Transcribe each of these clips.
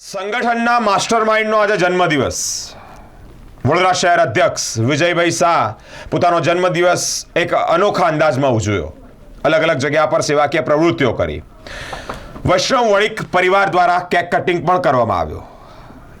સંગઠનના માસ્ટર માઇન્ડનો આજે જન્મદિવસ. વડોદરા શહેર અધ્યક્ષ વિજયભાઈ શાહ પોતાનો જન્મદિવસ એક અનોખા અંદાજમાં ઉજવ્યો. અલગ અલગ જગ્યા પર સેવાકીય પ્રવૃત્તિઓ કરી. વૈષ્ણવ વણિક પરિવાર દ્વારા કેક કટિંગ પણ કરવામાં આવ્યો.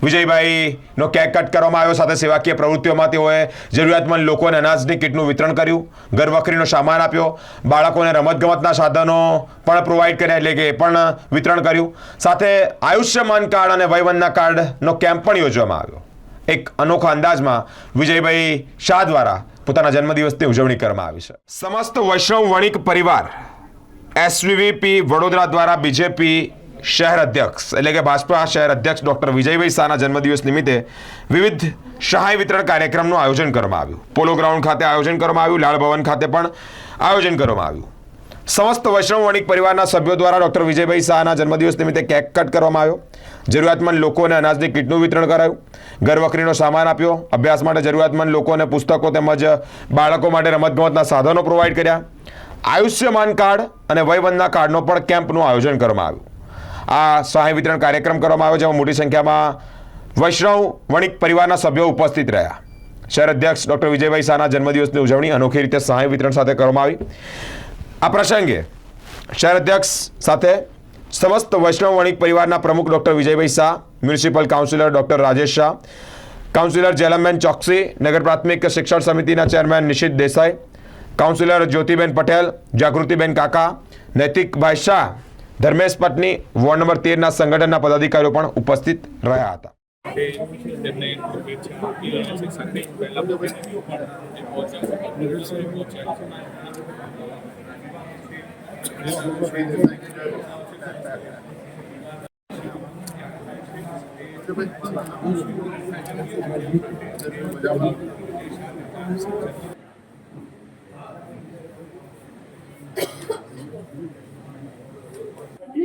વિજયભાઈનો કેક કટ કરવામાં આવ્યો સાથે સેવાકીય પ્રવૃત્તિઓમાં તેઓએ જરૂરિયાતમંદ લોકોને અનાજની કીટનું વિતરણ કર્યું ઘરવખરીનો સામાન આપ્યો, બાળકોને રમતગમતના સાધનો પણ પ્રોવાઈડ કર્યા એટલે કે પણ વિતરણ કર્યું. સાથે આયુષ્યમાન કાર્ડ અને વયવંદના કાર્ડનો કેમ્પ પણ યોજવામાં આવ્યો. એક અનોખા અંદાજમાં વિજયભાઈ શાહ દ્વારા પોતાના જન્મદિવસની ઉજવણી કરવામાં આવી છે. સમસ્ત વૈષ્ણવ વણિક પરિવાર, એસવીવીપી વડોદરા દ્વારા બીજેપી શહેર અધ્યક્ષ, એટલે કે ભાજપા શહેર અધ્યક્ષ ડોક્ટર વિજયભાઈ શાહના જન્મદિવસ નિમિત્તે વિવિધ સહાય વિતરણ કાર્યક્રમનું આયોજન કરવામાં આવ્યું. પોલો ગ્રાઉન્ડ ખાતે આયોજન કરવામાં આવ્યું લાલ ભવન ખાતે પણ આયોજન કરવામાં આવ્યું. સમસ્ત વૈષ્ણવ વણિક પરિવારના સભ્યો દ્વારા ડોક્ટર વિજયભાઈ શાહના જન્મદિવસ નિમિત્તે કેક કટ કરવામાં આવ્યો. જરૂરિયાતમંદ લોકોને અનાજની કીટનું વિતરણ કરાયું. ઘરવખરીનો સામાન આપ્યો. અભ્યાસ માટે જરૂરિયાતમંદ લોકોને પુસ્તકો તેમજ બાળકો માટે રમતગમતના સાધનો પ્રોવાઈડ કર્યા. આયુષ્યમાન કાર્ડ અને વયવંદના કાર્ડનો પણ કેમ્પનું આયોજન કરવામાં આવ્યું. આ સહાય વિતરણ કાર્યક્રમ કરવામાં આવ્યો જેમાં મોટી સંખ્યામાં વૈષ્ણવ વણિક પરિવારના સભ્યો ઉપસ્થિત રહ્યા. શહેર અધ્યક્ષ ડોક્ટર વિજયભાઈ શાહના જન્મદિવસની ઉજવણી અનોખી રીતે સહાય વિતરણ સાથે કરવામાં આવી. આ પ્રસંગે શહેર અધ્યક્ષ સાથે સમસ્ત વૈષ્ણવ વણિક પરિવારના પ્રમુખ doctor Vijaybhai Shah, municipal councillor doctor Rajesh Shah, councillor Jhelamben Choksi, નગર પ્રાથમિક શિક્ષણ સમિતિના chairman Nishit Desai, councillor Jyotiben Patel, Jagrutiben Kaka, Naitikbhai Shah Dharmesh Patni ward number તેરના સંગઠનના પદાધિકારીઓ પણ ઉપસ્થિત રહ્યા હતા તેમને શુભેચ્છા આપી રહ્યા છે સાથે પહેલા બધાને પણ એ પહોંચ્યા છે પહોંચ્યા છે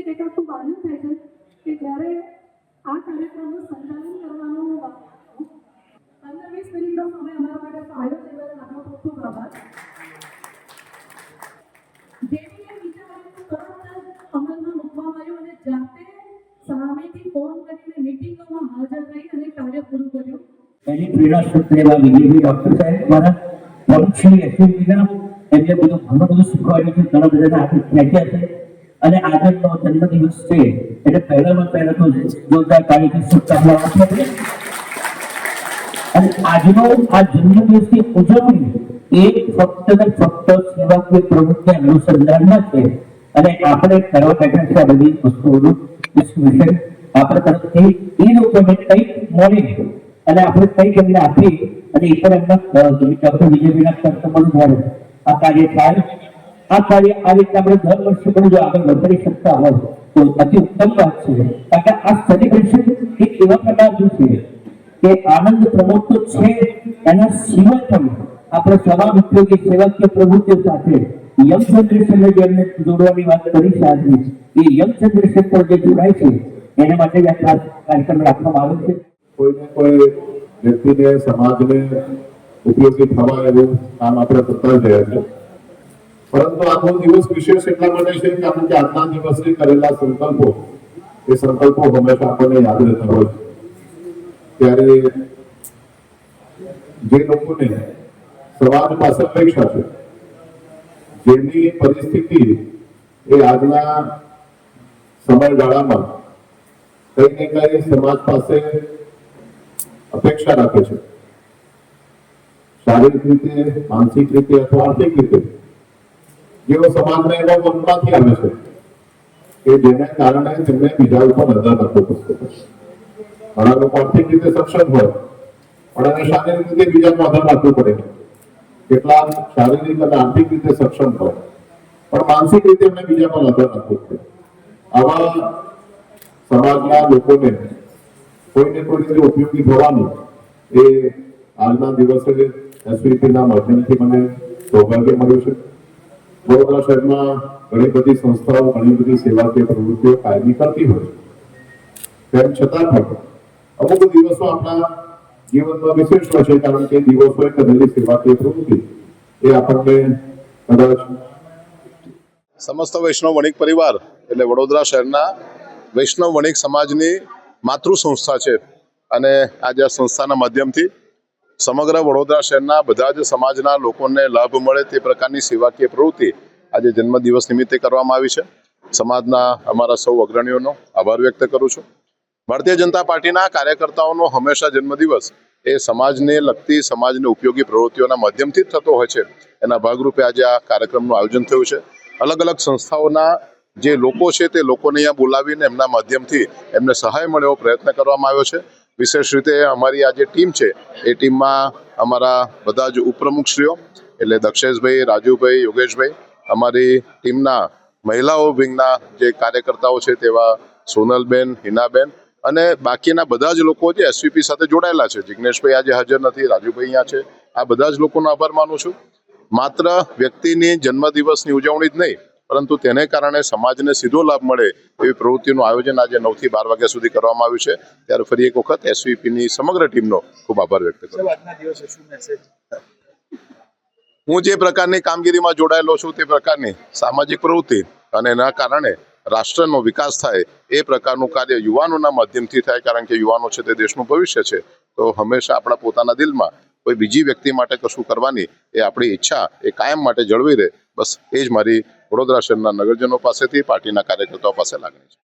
મને કંઈક ખૂબ આનંદ થાય છે કે જ્યારે આ કાર્યક્રમનું સંચાલન કરવાનો પંદર વીસ મિનિટનો સમય અમારા માટે ફાળવ્યો છે બદલ આપનો ખૂબ ખૂબ આભાર. જેવી એ વિચાર્યું અને જાતે સામેથી ફોન કરીને મિટિંગોમાં હાજર રહી અને કાર્ય પૂરું કર્યું. એની પ્રેરણા સ્ત્રોત એવા વિજયભાઈ ડોક્ટર બધું ઘણું બધું શીખવાડ્યું છે. ઘણા બધાને છે અને આગળનો જન્મદિવસ છે. એટલે પહેલામાં પહેલા તો જોરદાર કાર્યક્રમ શુભકામના આપો આપણે. અને આજનો આ જન્મદિવસની ઉજવણી એ ફક્ત ને ફક્ત સેવાકીય પ્રવૃત્તિ અનુસંધાનમાં છે. અને આપણે કરવા બેઠા છે આ બધી વસ્તુઓનું ડિસ્ટ્રીબ્યુશન આપણા તરફથી એ લોકોને કંઈક મળે. અને આપણે કંઈક એમને આપી અને એ પણ એમના ડોક્ટર વિજયભાઈના કર્તવ્યનું મળે. આ કાર્ય થાય. આ કાર્ય આ રીતે આપણે દર વર્ષે પણ જો આગળ વધારી શકતા હોય, તો અતિ ઉત્તમ વાત છે. કારણ કે આ સેલિબ્રેશન એક એવા પ્રકારનું છે કે આનંદ પ્રમોદ તો છે, એના સિવાય પણ આપણે સમાજ ઉપયોગી સેવાકીય પ્રવૃત્તિઓ સાથે યંગ જનરેશનને જેમને જોડવાની વાત કરી છે આજે એ યંગ જનરેશન પર જે જોડાય છે, એના માટે જ આ ખાસ કાર્યક્રમ રાખવામાં આવે છે. કોઈને કોઈ વ્યક્તિને, સમાજને ઉપયોગી થવા એવું કામ આપણે કરતા જ રહ્યા છે. પરંતુ આખો દિવસ વિશેષ એટલા માટે છે કારણ કે આજના દિવસે કરેલા સંકલ્પો, એ સંકલ્પો હંમેશા આપણને યાદ રહેતા હોય. ત્યારે જે લોકોને સમાજ પાસે અપેક્ષા છે, જેની પરિસ્થિતિ એ આજના સમયગાળામાં કઈ ને કઈ સમાજ પાસે અપેક્ષા રાખે છે શારીરિક રીતે, માનસિક રીતે અથવા આર્થિક રીતે જેઓ સમાજને એવા મનમાંથી આવે છે કે જેને કારણે તેમને બીજા ઉપર નજર રાખવો પડશે. ઘણા લોકો આર્થિક રીતે સક્ષમ હોય, પણ એને શારીરિક રીતે બીજાનો આધાર રાખવો પડે. કેટલા શારીરિક અને આર્થિક રીતે સક્ષમ હોય, પણ માનસિક રીતે એમને બીજા પર આધાર રાખવો પડે. આવા સમાજના લોકોને કોઈને કોઈ રીતે ઉપયોગી થવાનું, એ આજના દિવસે એસવીપીના માધ્યમથી મને સૌભાગ્ય મળ્યું છે. વડોદરા શહેરમાં ઘણી બધી સંસ્થાઓ, ઘણી બધી સેવાકીય પ્રવૃત્તિઓ કાયમી કરતી હોય તેમ છતાં પણ અમુક દિવસો આપણા જીવનમાં વિશેષ હોય છે, કારણ કે દિવસોએ કરેલી સેવાકીય પ્રવૃત્તિ એ આપણને કદાચ સમસ્ત વૈષ્ણવ વણિક પરિવાર, એટલે વડોદરા શહેરના વૈષ્ણવ વણિક સમાજની માતૃ સંસ્થા છે. અને આજે આ સંસ્થાના માધ્યમથી સમગ્ર વડોદરા શહેરના બધા જ સમાજના લોકોને લાભ મળે તે પ્રકારની સેવાકીય પ્રવૃત્તિ આજે જન્મદિવસ નિમિત્તે કરવામાં આવી છે. સમાજના અમારા સૌ અગ્રણીઓનો આભાર વ્યક્ત કરું છું. ભારતીય જનતા પાર્ટીના કાર્યકર્તાઓનો હંમેશા જન્મદિવસ એ સમાજને લગતી સમાજને ઉપયોગી પ્રવૃત્તિઓના માધ્યમથી થતો હોય છે. એના ભાગરૂપે આજે આ કાર્યક્રમનું આયોજન થયું છે. અલગ અલગ સંસ્થાઓના જે લોકો છે તે લોકોને અહીંયા બોલાવીને એમના માધ્યમથી એમને સહાય મળે એવો પ્રયત્ન કરવામાં આવ્યો છે. વિશેષ રીતે અમારી આ જે ટીમ છે, એ ટીમમાં અમારા બધા જ ઉપપ્રમુખશ્રીઓ, એટલે દક્ષેશભાઈ, રાજુભાઈ, યોગેશભાઈ, અમારી ટીમના મહિલાઓ વિંગના જે કાર્યકર્તાઓ છે તેવા સોનલબેન, હિનાબેન અને બાકીના બધા જ લોકો જે એસવીપી સાથે જોડાયેલા છે. જિગ્નેશભાઈ આજે હાજર નથી, રાજુભાઈ અહીંયા છે. આ બધા જ લોકોનો આભાર માનું છું. માત્ર વ્યક્તિની જન્મદિવસની ઉજવણી જ નહીં પરંતુ તેને કારણે સમાજને સીધો લાભ મળે એવી પ્રવૃત્તિનું આયોજન આજે નવથી બાર વાગ્યા સુધી કરવામાં આવ્યું છે. ત્યારે ફરી એક વખત એસવીપીની સમગ્ર ટીમનો ખૂબ આભાર વ્યક્ત કરું હું જે પ્રકારની કામગીરીમાં જોડાયેલો છું તે પ્રકારની સામાજિક પ્રવૃત્તિ અને એના કારણે રાષ્ટ્રનો વિકાસ થાય એ પ્રકારનું કાર્ય યુવાનોના માધ્યમથી થાય કારણ કે યુવાનો છે તે દેશનું ભવિષ્ય છે. તો હંમેશા આપણા પોતાના દિલમાં કોઈ બીજી વ્યક્તિ માટે કશું કરવાની એ આપણી ઈચ્છા એ કાયમ માટે જળવી રહે. બસ એ જ મારી વડોદરા શહેરના નગરજનો પાસેથી પાર્ટીના કાર્યકર્તાઓ પાસે લાગણી છે.